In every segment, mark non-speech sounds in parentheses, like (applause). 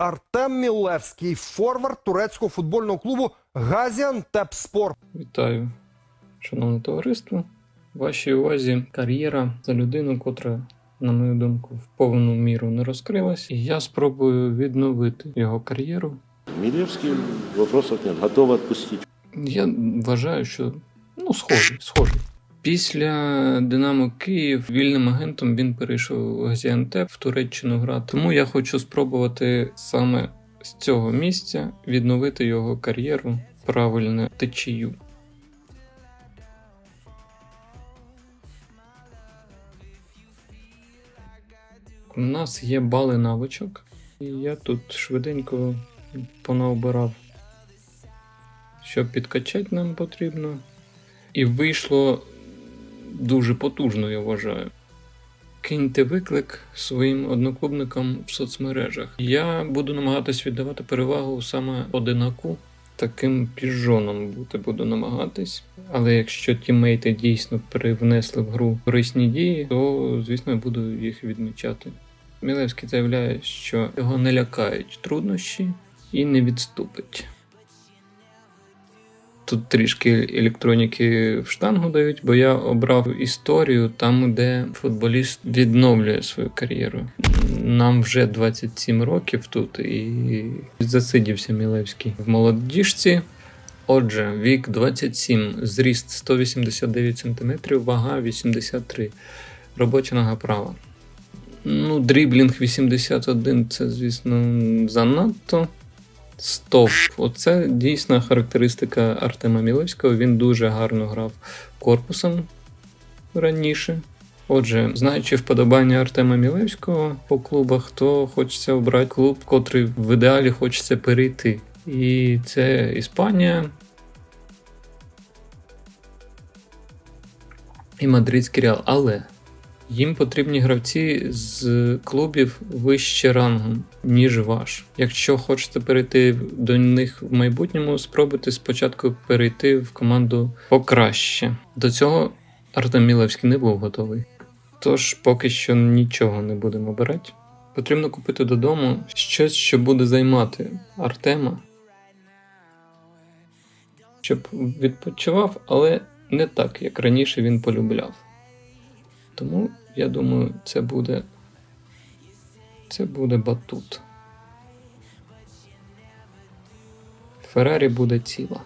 Артем Мілевський, форвард турецького футбольного клубу Газіантепспор. Вітаю, шановне товариство. В вашій увазі кар'єра за людину, котра, на мою думку, в повну міру не розкрилась, і я спробую відновити його кар'єру. Милевский вопросов нет, готов отпустить. Я вважаю, що ну, схожий, схожий. Після Динамо Київ вільним агентом він перейшов в Газіантеп в Туреччину грати. Тому я хочу спробувати саме з цього місця відновити його кар'єру правильно течію. У нас є бали навичок, і я тут швиденько понаобирав, що підкачати нам потрібно. І вийшло дуже потужно, я вважаю. Киньте виклик своїм одноклубникам в соцмережах. Я буду намагатись віддавати перевагу саме одинаку. Таким піжоном бути буду намагатись. Але якщо тіммейти дійсно привнесли в гру корисні дії, то звісно я буду їх відмічати. Мілевський заявляє, що його не лякають труднощі і не відступить. Тут трішки електроніки в штангу дають, бо я обрав історію там, де футболіст відновлює свою кар'єру. Нам вже 27 років тут, і засидівся Мілевський в молодіжці. Отже, вік 27, зріст 189 см, вага 83, робоча нога права. Ну, дріблінг 81 це, звісно, занадто. Стоп. Оце дійсна характеристика Артема Мілевського. Він дуже гарно грав корпусом раніше. Отже, знаючи вподобання Артема Мілевського по клубах, то хочеться обрати клуб, котрий в ідеалі хочеться перейти. І це Іспанія. І Мадридський Реал. Але їм потрібні гравці з клубів вище рангом, ніж ваш. Якщо хочете перейти до них в майбутньому, спробуйте спочатку перейти в команду покраще. До цього Артем Мілевський не був готовий. Тож поки що нічого не будемо обирати. Потрібно купити додому щось, що буде займати Артема, щоб відпочивав, але не так, як раніше він полюбляв. Тому я думаю, це буде. Це буде батут. Феррарі буде ціла.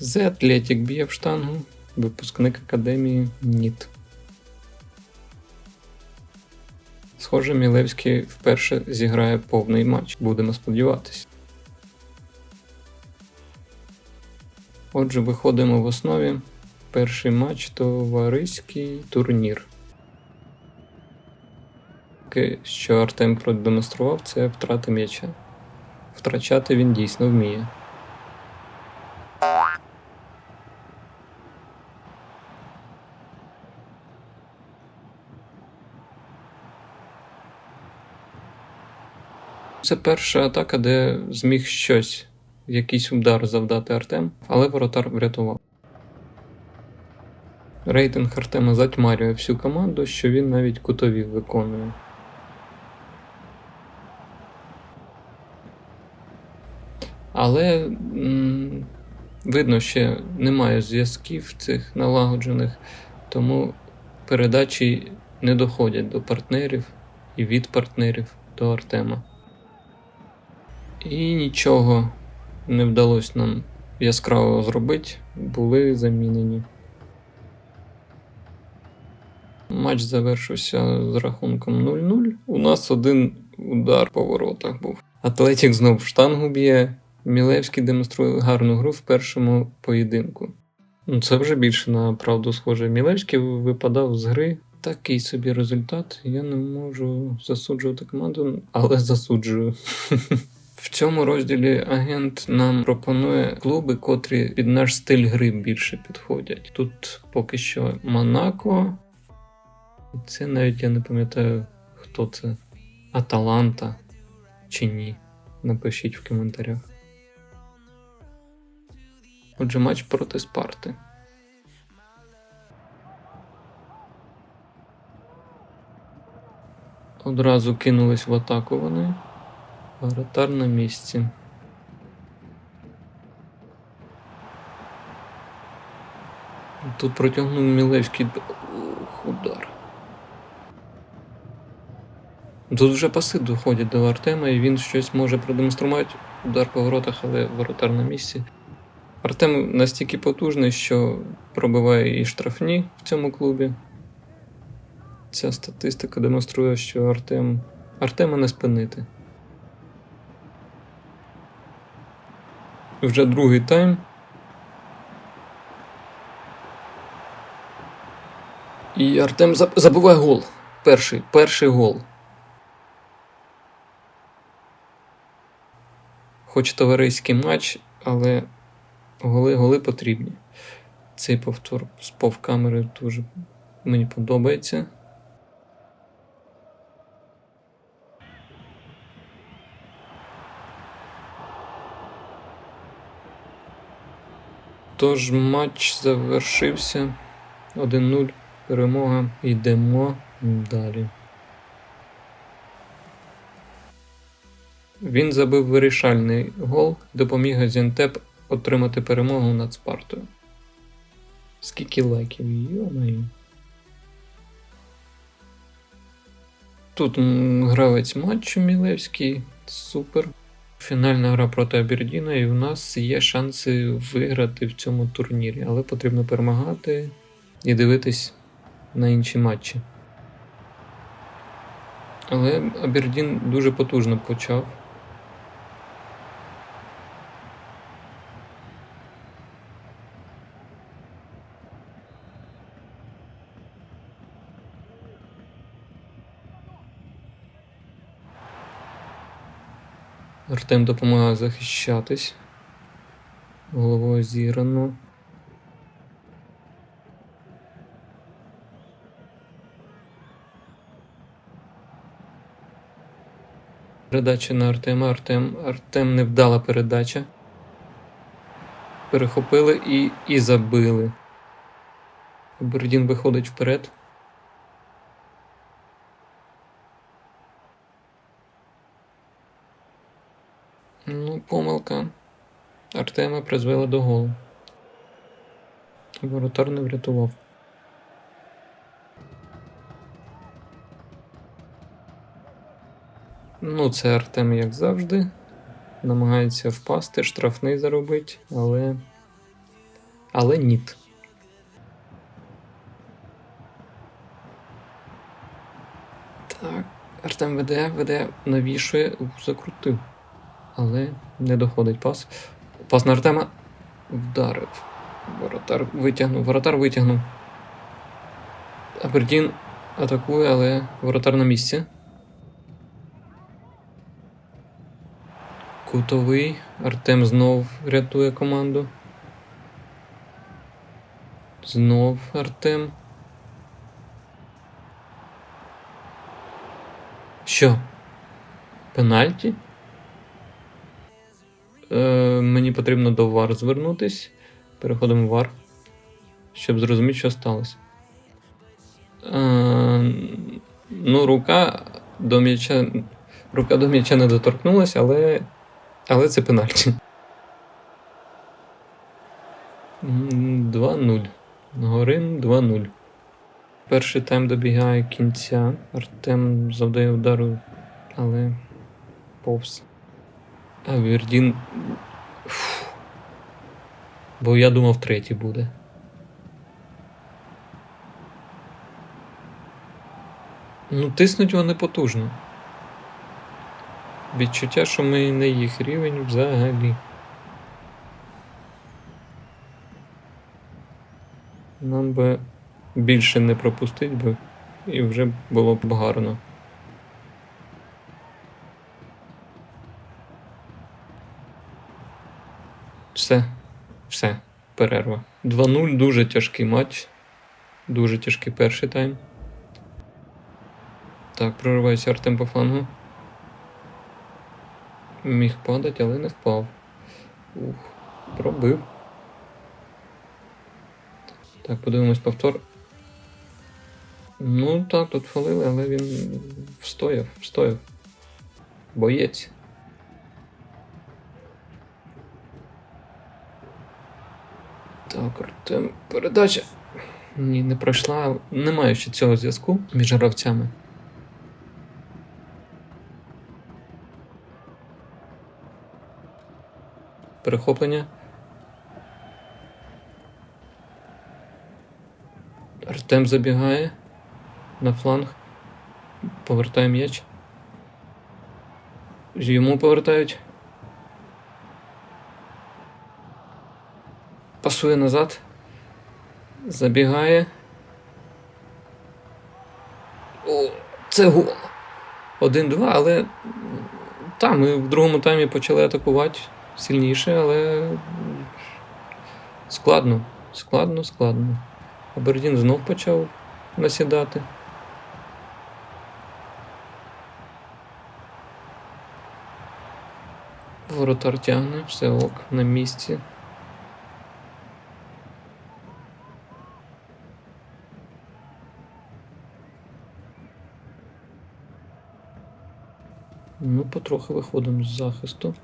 The Athletic б'є в штангу. Випускник академії НІТ. Схоже, Мілевський вперше зіграє повний матч. Будемо сподіватись. Отже, виходимо в основі. Перший матч товариський турнір. Що Артем продемонстрував, це втрата м'яча. Втрачати він дійсно вміє. Це перша атака, де зміг щось, якийсь удар завдати Артем, але воротар врятував. Рейтинг Артема затьмарює всю команду, що він навіть кутові виконує. Але м, видно, ще немає зв'язків цих налагоджених, тому передачі не доходять до партнерів і від партнерів до Артема. І нічого не вдалося нам яскравого зробити, були замінені. Матч завершився з рахунком 0-0. У нас один удар по воротах був. Атлетік знов штангу б'є. Мілевський демонструє гарну гру в першому поєдинку. Ну, це вже більше на правду схоже. Мілевський випадав з гри. Такий собі результат. Я не можу засуджувати команду, але засуджую. (laughs) В цьому розділі агент нам пропонує клуби, котрі під наш стиль гри більше підходять. Тут поки що Монако. Це навіть я не пам'ятаю, хто це. Аталанта чи ні. Напишіть в коментарях. Отже, матч проти Спарти. Одразу кинулись в атаку вони. Воротар на місці. Тут протягнув Мілевський Ух, удар. Тут вже паси доходять до Артема, і він щось може продемонструвати. Удар по воротах, але воротар на місці. Артем настільки потужний, що пробиває і штрафні в цьому клубі. Ця статистика демонструє, що Артем. Артема не спинити. Вже другий тайм. І Артем забиває гол. Перший, перший гол. Хоч товариський матч, але голи, голи потрібні. Цей повтор з повкамери дуже мені подобається. Тож матч завершився 1-0. Перемога. Йдемо далі. Він забив вирішальний гол, допоміг Газінтеп отримати перемогу над Спартою. Скільки лайків? Йо-моє. Тут гравець матчу Мілевський. Супер. Фінальна гра проти Абердіна, і в нас є шанси виграти в цьому турнірі, але потрібно перемагати і дивитись на інші матчі. Але Абердін дуже потужно почав. Артем допомагає захищатись. Головою зіграно. Передача на Артема. Артем. Артем невдала передача. Перехопили і, і забили. Бердін виходить вперед. Ну, помилка. Артема призвела до голу. Воротар не врятував. Ну, це Артем, як завжди. Намагається впасти, штрафний заробити, але. Але ніт. Так, Артем веде, веде, навішує, закрутив. Але не доходить пас. Пас Артема вдарив. Воротар витягнув. Воротар витягнув. Абердін атакує, але воротар на місці. Кутовий. Артем знов рятує команду. Знов Артем. Що? Пенальті? Е, мені потрібно до VAR звернутись. Переходимо в VAR, щоб зрозуміти, що сталося. Е, ну, рука до м'яча. Рука до м'яча не доторкнулася, але. Але це пенальті. 2-0. Горин 2-0. Перший тайм добігає кінця. Артем завдає удару, але повз. А Вердін. Фу. Бо я думав, третій буде. Ну, тиснуть вони потужно. Відчуття, що ми не їх рівень взагалі. Нам би більше не пропустить би, і вже було б гарно. Все, все, перерва. 2-0 дуже тяжкий матч. Дуже тяжкий перший тайм. Так, проривається Артем по флангу. Міг падати, але не впав. Ух, пробив. Так, подивимось повтор. Ну так, тут фалили, але він встояв, встояв. Боєць. Так, Артем, передача. Ні, не пройшла. Немає ще цього зв'язку між гравцями. Перехоплення. Артем забігає на фланг. Повертає м'яч. Йому повертають. Пасує назад. Забігає. О, це гол. 1-2, але м, та, ми в другому таймі почали атакувати сильніше, але складно. Складно, складно. Абердін знов почав насідати. Воротар тягне, все ок, на місці. Ну, потрохи виходимо з захисту.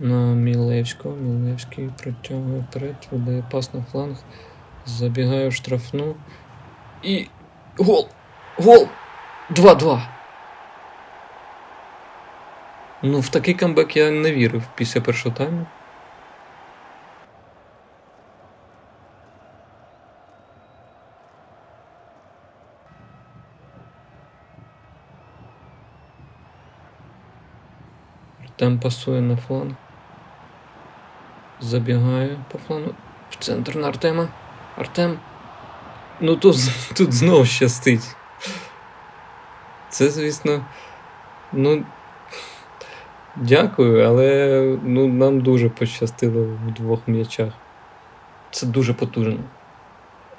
На Мілевського. Мілевський протягує вперед, видає пас на фланг. Забігає в штрафну. І. Гол! Гол! 2-2. Ну, в такий камбек я не вірив після першого тайму. Артем пасує на фланг. Забігає по флангу. В центр на Артема. Артем. Ну тут, (laughs) тут знов щастить. Це, звісно. Ну. Дякую, але ну, нам дуже пощастило в двох м'ячах. Це дуже потужно.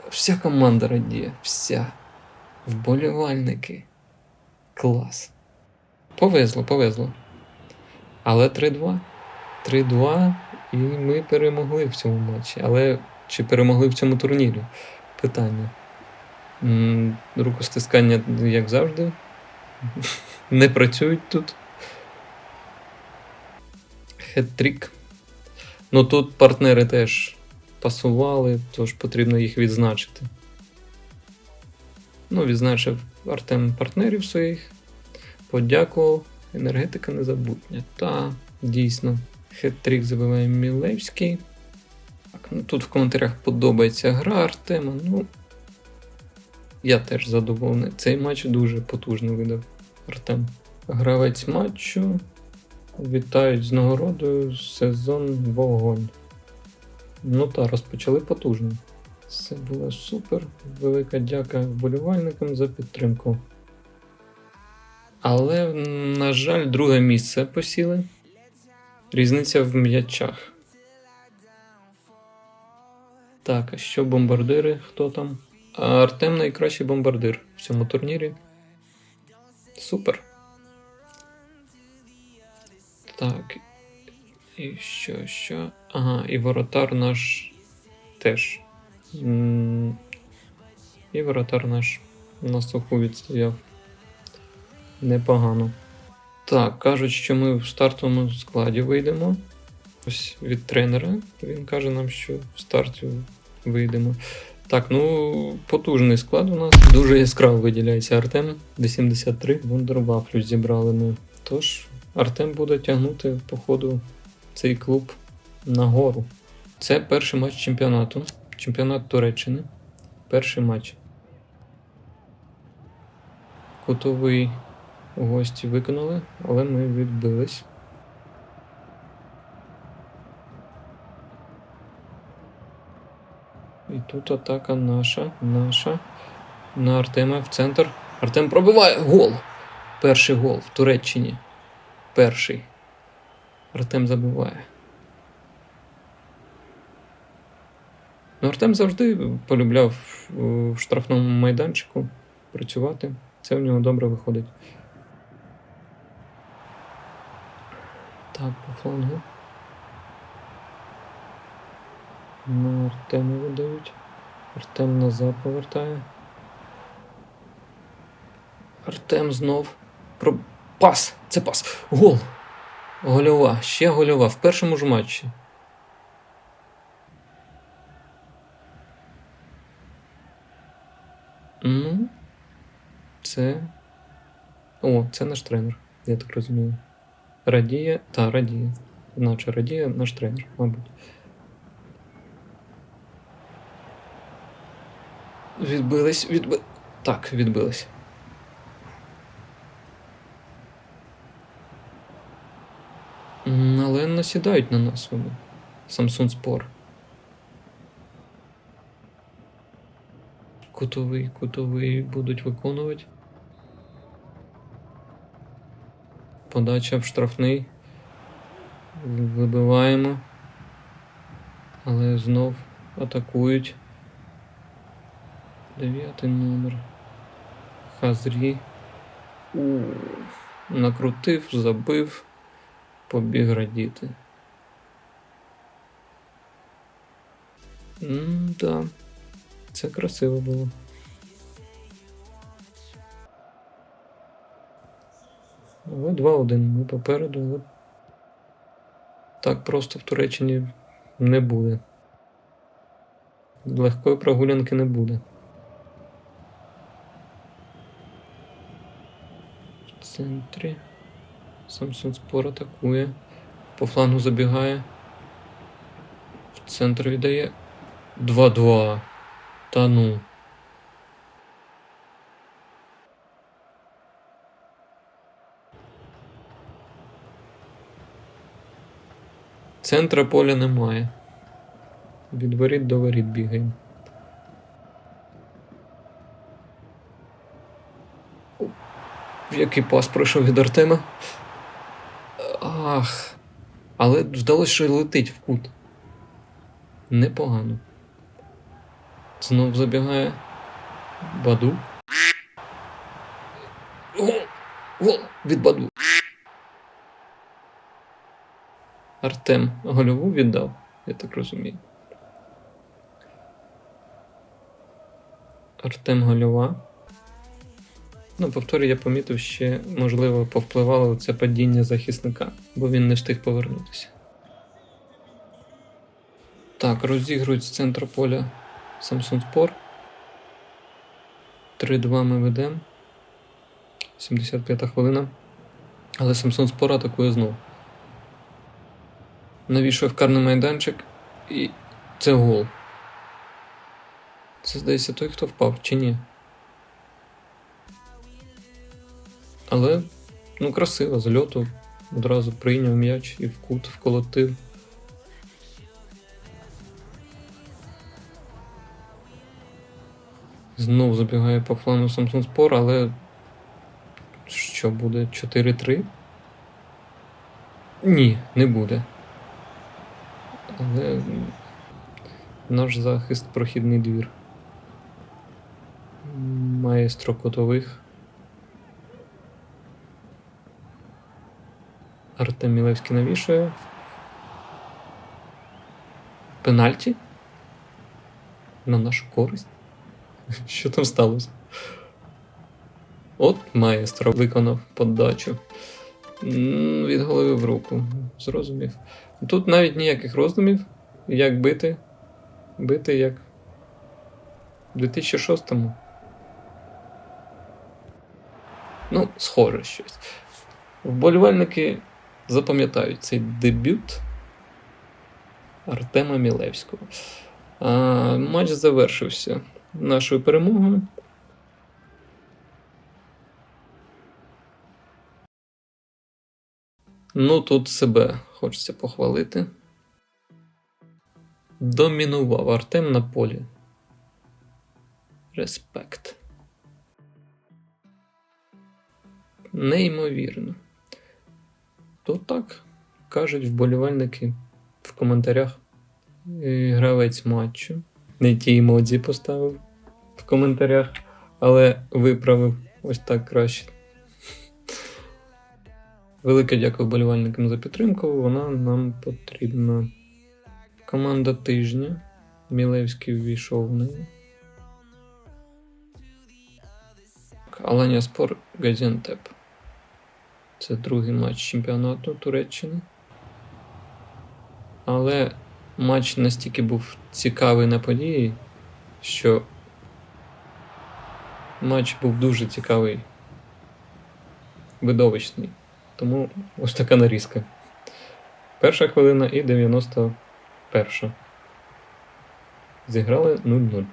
Вся команда радіє, вся. Вболівальники. Клас. Повезло, повезло. Але 3-2. 3-2, і ми перемогли в цьому матчі. Але чи перемогли в цьому турнірі? Питання. Рукостискання, як завжди, (laughs) не працюють тут. Хет-трік. Ну тут партнери теж пасували, тож потрібно їх відзначити. Ну, відзначив Артем партнерів своїх. Подякував. Енергетика незабутня. Та, дійсно. Хет-трік забиває Мілевський. Так, ну тут в коментарях подобається гра Артема. Ну, я теж задоволений. Цей матч дуже потужно видав Артем. Гравець матчу. Вітають з нагородою сезон вогонь. Ну та розпочали потужно. Це було супер. Велика дяка вболівальникам за підтримку. Але, на жаль, друге місце посіли. Різниця в м'ячах. Так, а що бомбардири? Хто там? Артем найкращий бомбардир в цьому турнірі. Супер. Так. І що, що? Ага, і воротар наш теж. І воротар наш на суху відстояв. Непогано. Так, кажуть, що ми в стартовому складі вийдемо. Ось від тренера. Він каже нам, що в старті вийдемо. Так, ну потужний склад у нас. Дуже яскраво виділяється Артем. До 73 вундервафлю зібрали ми. Тож Артем буде тягнути по ходу цей клуб нагору. Це перший матч чемпіонату. Чемпіонат Туреччини. Перший матч. Кутовий гості виконали, але ми відбились. І тут атака наша, наша. На Артема в центр. Артем пробиває гол. Перший гол в Туреччині. Перший. Артем забиває. Ну, Артем завжди полюбляв в- в штрафному майданчику працювати. Це в нього добре виходить. Так, по флангу. На Артема видають. Артем назад повертає. Артем знов. Про... Пас! Це пас! Гол! Гольова, ще гольова в першому ж матчі. Ну, це. О, це наш тренер, я так розумію. Радіє, та радіє. Наче радіє наш тренер, мабуть. Відбились, відби... Так, відбились. Але насідають на нас вони. Samsung Spor. Кутовий, кутовий будуть виконувати. Подача в штрафний. Вибиваємо. Але знов атакують. Дев'ятий номер. Хазрі. Накрутив, забив, побіг радіти. Да. Це красиво було. Але 2-1. Ми попереду, але так просто в Туреччині не буде. Легкої прогулянки не буде. В центрі. Самсон Спор атакує. По флангу забігає. В центр віддає. 2-2. Та ну. Центра поля немає. Від воріт до воріт бігаємо. Який пас пройшов від Артема? Ах. Але вдалося, що летить в кут. Непогано. Знов забігає. Баду. Гол! Гол! Від Баду. Артем гольову віддав, я так розумію. Артем гольова. Ну, повторю, я помітив, ще, можливо, повпливало це падіння захисника, бо він не встиг повернутися. Так, розігрують з центру поля Samsung Sport. 3-2 ми ведемо. 75 хвилина. Але Samsung Sport атакує знову. Навішує в карний майданчик і це гол. Це здається той, хто впав, чи ні? Але, ну, красиво, з льоту одразу прийняв м'яч і в кут вколотив. Знов забігає по флану Samsung Spor, але що буде? 4-3? Ні, не буде. Але наш захист прохідний двір. М, Має строкотових. Артем Мілевський навішує. Пенальті? На нашу користь? (laughs) Що там сталося? От маестро виконав подачу. М, Від голови в руку. Зрозумів. Тут навіть ніяких роздумів, як бити. Бити як в 2006-му. Ну, схоже щось. Вболівальники запам'ятають цей дебют Артема Мілевського. А, матч завершився нашою перемогою. Ну, тут себе хочеться похвалити. Домінував Артем на полі. Респект. Неймовірно. То так кажуть вболівальники в коментарях. Е, Гравець матчу. Не ті емодзі поставив в коментарях, але виправив ось так краще. Велике дякую вболівальникам за підтримку. Вона нам потрібна. Команда тижня. Мілевський ввійшов в неї. Аланія Спор Газіантеп. Це другий матч чемпіонату Туреччини. Але матч настільки був цікавий на події, що матч був дуже цікавий, видовищний. Тому ось така нарізка. Перша хвилина і 91. Зіграли 0-0.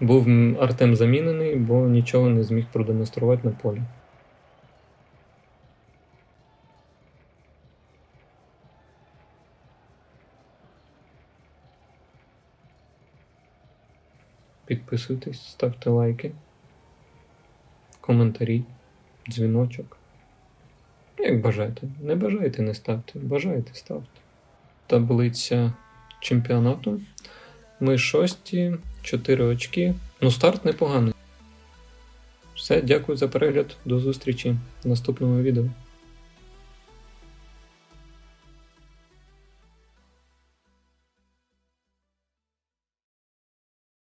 Був Артем замінений, бо нічого не зміг продемонструвати на полі. Підписуйтесь, ставте лайки, коментарі, дзвіночок. Як бажаєте. Не бажаєте, не ставте. Бажаєте, ставте. Таблиця чемпіонату. Ми шості, 4 очки. Ну, старт непоганий. Все, дякую за перегляд. До зустрічі в наступному відео.